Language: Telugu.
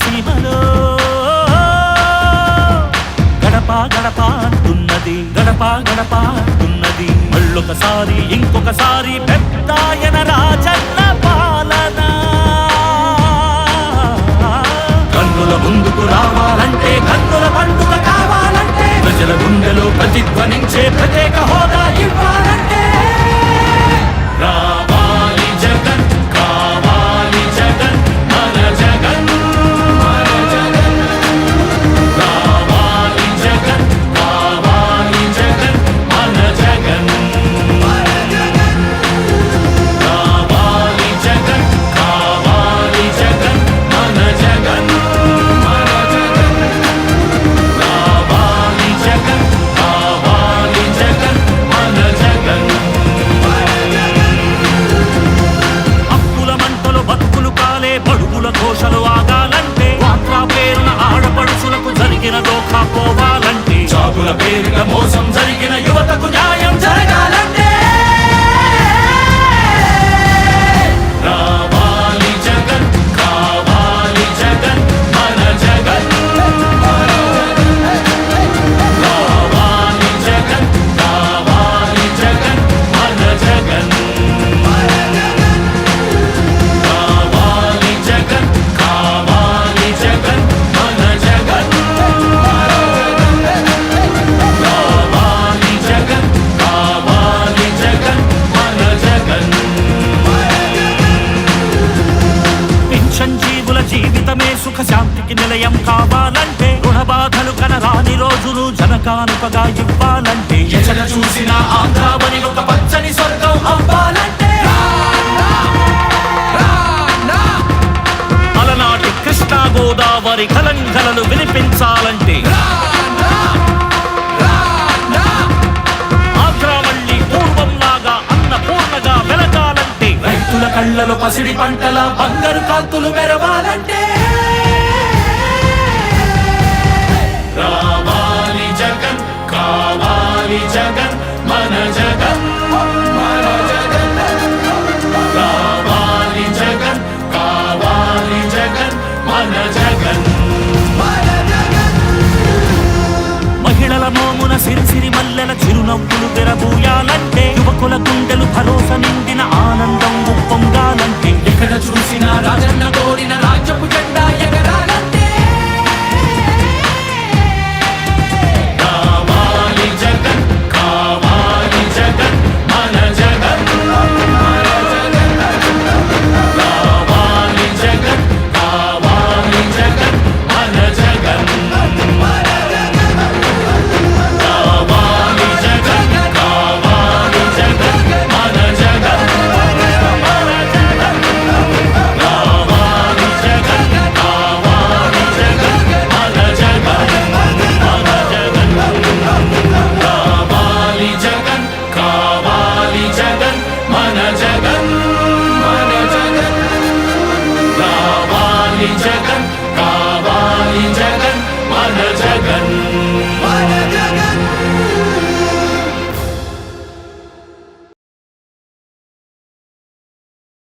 రాయలసీమలో గడప గడప అంటున్నది గడప గడప అంటున్నది. మళ్ళొకసారి ఇంకొకసారి పెద్దాయన రాజన్న పాలన. కన్నుల ముందుకు రావా కాపోవాలంటే జాబుల పేరిట మోసం జరిగిన యువతకు న్యాయం న్యాయం కావాలంటే రుణ బాధలు కనరాని రోజులు జనకానుకగా ఇవ్వాలంటే ఎచట చూసిన ఆంధ్రావని ఒక పచ్చని స్వర్గం అవ్వాలంటే. అలనాటి కృష్ణా గోదావరి కలంకలను వినిపించాలంటే. రైతుల కళ్ళలో పసిడి పంటల బంగారు కాంతులు మెరవాలంటే. జగన్ మన జగన్. మన జగన్ కావాలి జగన్ కావాలి జగన్ మన జగన్. మహిళల మోమున సిరిసిరి మల్లెల చిరునవ్వులు తెరబూయాలంటే యువకుల గుండెలు భరోసని